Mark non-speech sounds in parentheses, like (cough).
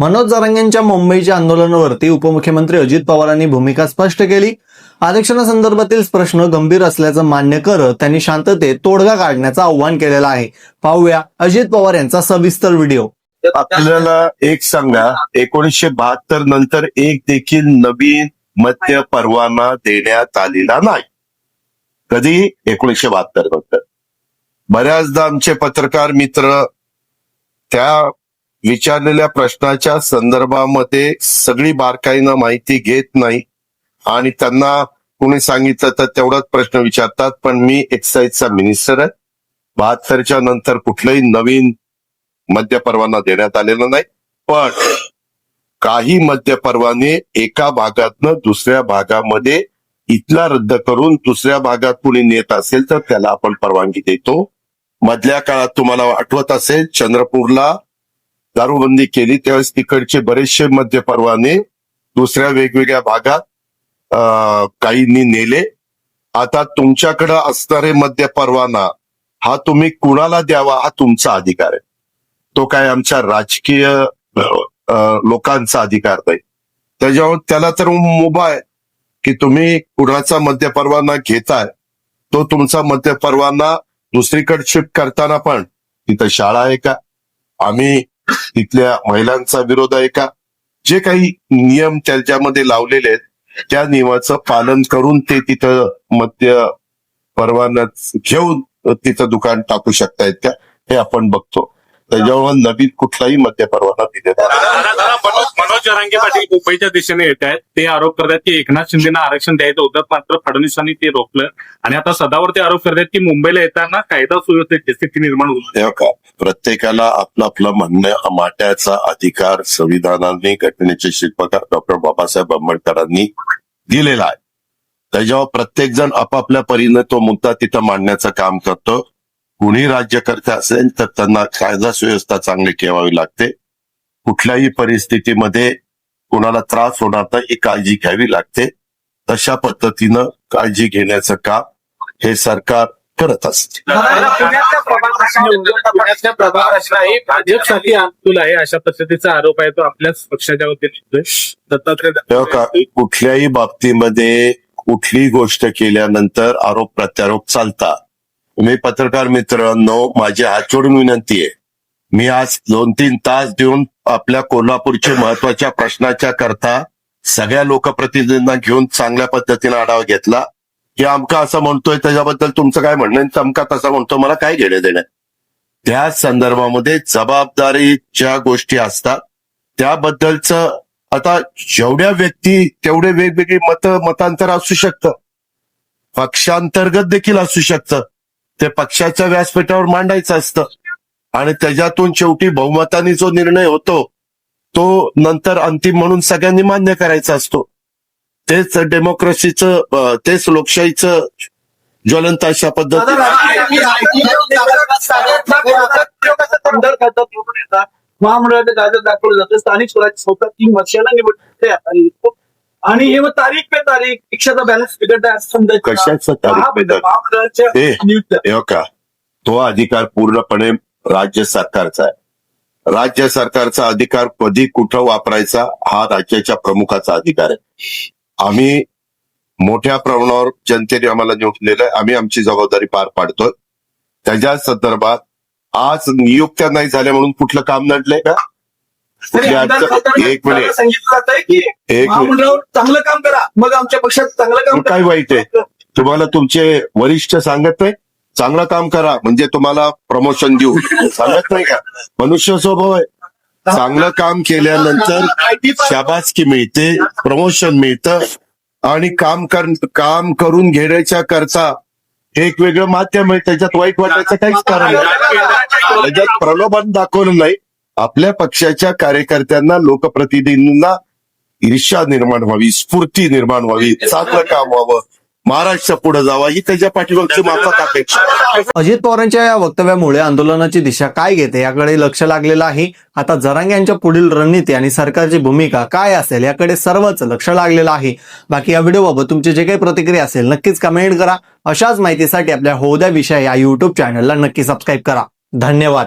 मनोज जरांगेंच्या मुंबईच्या आंदोलनावरती उपमुख्यमंत्री अजित पवारांनी भूमिका स्पष्ट केली. आरक्षणासंदर्भातील प्रश्न गंभीर असल्याचं मान्य करत त्यांनी शांततेत तोडगा काढण्याचं आव्हान केलेलं आहे. पाहूया अजित पवार यांचा सविस्तर व्हिडिओ. आपल्याला एक सांगा एकोणीसशे बहात्तर नंतर एक देखील नवीन मद्य परवाना देण्यात आलेला नाही. कधी? एकोणीसशे बहात्तर नंतर. बऱ्याचदा आमचे पत्रकार मित्र त्या विचारलेल्या प्रश्नाच्या संदर्भामध्ये सगळी बारकाईनं माहिती घेत नाही. आणि त्यांना कोणी सांगितलं तर तेवढाच प्रश्न विचारतात. पण मी एक्साईजचा मिनिस्टर आहे. बहात्तरच्या नंतर कुठलंही नवीन मद्य परवाना देण्यात आलेला नाही. पण काही मद्य परवाने एका भागातनं दुसऱ्या भागामध्ये इथला रद्द करून दुसऱ्या भागात कुणी नेत असेल तर त्याला आपण परवानगी देतो. मधल्या काळात तुम्हाला आठवत असेल चंद्रपूरला दारूबंदी केली त्यावेळेस तिकडचे बरेचसे मद्य परवाने दुसऱ्या वेगवेगळ्या भागात काहींनी नेले. आता तुमच्याकडे असणारे मद्य परवाना हा तुम्ही कुणाला द्यावा हा तुमचा अधिकार आहे. तो काय आमच्या राजकीय लोकांचा अधिकार नाही. त्याच्यावर त्याला तर मुभा आहे की तुम्ही कुणाचा मद्य परवाना घेताय तो तुमचा मद्य परवाना दुसरीकडे शिफ्ट करताना पण तिथं शाळा आहे का? आम्ही तिथल्या महिलांचा विरोध आहे का? जे काही नियम त्याच्यामध्ये लावलेले आहेत त्या नियमाचं पालन करून ते तिथं मद्य परवाना घेऊन तिथं दुकान टाकू शकतायत का? हे आपण बघतो. त्याच्यामुळे नवीन कुठलाही मद्य परवाना दिलेला नाही. जरांगे पाटील मुंबईच्या दिशेने येत आहेत. ते आरोप करतात की एकनाथ शिंदेना आरक्षण द्यायचं होतं मात्र फडणवीसांनी ते रोखलं. आणि आता सदावर ते आरोप करतात की मुंबईला येताना कायदा सुव्यवस्थेची स्थिती निर्माण होत का प्रत्येकाला आपलं आपलं म्हणणं मांडण्याचा अधिकार संविधानाने घटनेचे शिल्पकार डॉक्टर बाबासाहेब आंबेडकरांनी दिलेला आहे. त्याच्यावर प्रत्येक जण आपापल्या परीने तो मुद्दा तिथं मांडण्याचं काम करतो. कुणी राज्यकर्ते असेल तर त्यांना कायदा सुव्यवस्था चांगली ठेवावी लागते. कुठल्याही परिस्थितीमध्ये कुणाला त्रास होणार नाही ही काळजी घ्यावी लागते. तशा पद्धतीनं काळजी घेण्याचं काम हे सरकार करत असते. पुण्यातल्या भाजपसाठी अनुकूल आहे अशा पद्धतीचा आरोप आहे तो आपल्याच पक्षाच्या वतीने दत्तात्रय कुठल्याही बाबतीमध्ये कुठलीही गोष्ट केल्यानंतर आरोप प्रत्यारोप चालता तुम्ही पत्रकार मित्रांनो माझी हात जोडून विनंती आहे. मी आज दोन तीन तास देऊन आपल्या कोल्हापूरच्या महत्त्वाच्या प्रश्नाच्या करता सगळ्या लोकप्रतिनिधींना घेऊन चांगल्या पद्धतीने आढावा घेतला. की आमका असं म्हणतोय त्याच्याबद्दल तुमचं काय म्हणणं आहे? तमका तसं म्हणतो मला काय घेणे देणे? त्या संदर्भामध्ये जबाबदारीच्या गोष्टी असतात. त्याबद्दलचं आता जेवढ्या व्यक्ती तेवढे वेगवेगळी मत मतांतर असू शकतं. पक्षांतर्गत देखील असू शकतं. ते पक्षाच्या व्यासपीठावर मांडायचं असतं. आणि त्याच्यातून शेवटी बहुमताने जो निर्णय होतो तो नंतर अंतिम म्हणून सगळ्यांनी मान्य करायचा असतो. तेच डेमोक्रेसीचं तेच लोकशाहीचं ज्वलंत अशा पद्धती. महामंडळाच्या कायद्यात दाखवलं जातं स्थानिक स्वराज्य संस्था तीन वर्षाला निवडते आणि आणि हे मग तारीख पे तारीख परीक्षाचा बॅलन्स बिघडत आहे असं समजायचं कशाचं तारीख पे महामंडळ- तारीख? महामंडळाच्या नियुक्त का तो अधिकार पूर्णपणे राज्य सरकारचा आहे. राज्य सरकारचा अधिकार कधी कुठं वापरायचा हा राज्याच्या प्रमुखाचा अधिकार आहे. आम्ही मोठ्या प्रमाणावर जनतेने आम्हाला नियुक्तलेलं आहे. आम्ही आमची जबाबदारी पार पाडतोय. त्याच्या संदर्भात आज नियुक्त्या नाही झाल्या म्हणून कुठलं काम नडलंय का? एक मिनिट. चांगलं काम करा. मग आमच्या पक्षात चांगलं काम काय वाईट आहे? तुम्हाला तुमचे वरिष्ठ सांगत नाही? चांगलं काम करा म्हणजे तुम्हाला प्रमोशन देऊ. (laughs) सांगत नाही का? मनुष्य स्वभाव आहे. चांगलं काम केल्यानंतर शाबासकी मिळते प्रमोशन मिळतं. आणि काम कर काम करून घेण्याच्या करता एक वेगळं माध्यम आहे त्याच्यात वाईट वाटायचं काहीच कारण नाही. त्याच्यात प्रलोभन दाखवलं नाही. आपल्या पक्षाच्या कार्यकर्त्यांना लोकप्रतिनिधींना ईर्ष्या निर्माण व्हावी स्फूर्ती निर्माण व्हावी चांगलं काम व्हावं. महाराष्ट्र पुढे जावा ही त्याच्या पाठीमागची माफक अपेक्षा. अजित पवारांच्या या वक्तव्यामुळे आंदोलनाची दिशा काय घेते याकडे लक्ष लागलेलं आहे. आता जरांगे यांच्या पुढील रणनीती आणि सरकारची भूमिका काय असेल याकडे सर्वच लक्ष लागलेलं आहे. बाकी या व्हिडिओबाबत तुमची जे काही प्रतिक्रिया असेल नक्कीच कमेंट करा. अशाच माहितीसाठी आपल्या होद्या विषय या युट्यूब चॅनलला नक्की सबस्क्राईब करा. धन्यवाद.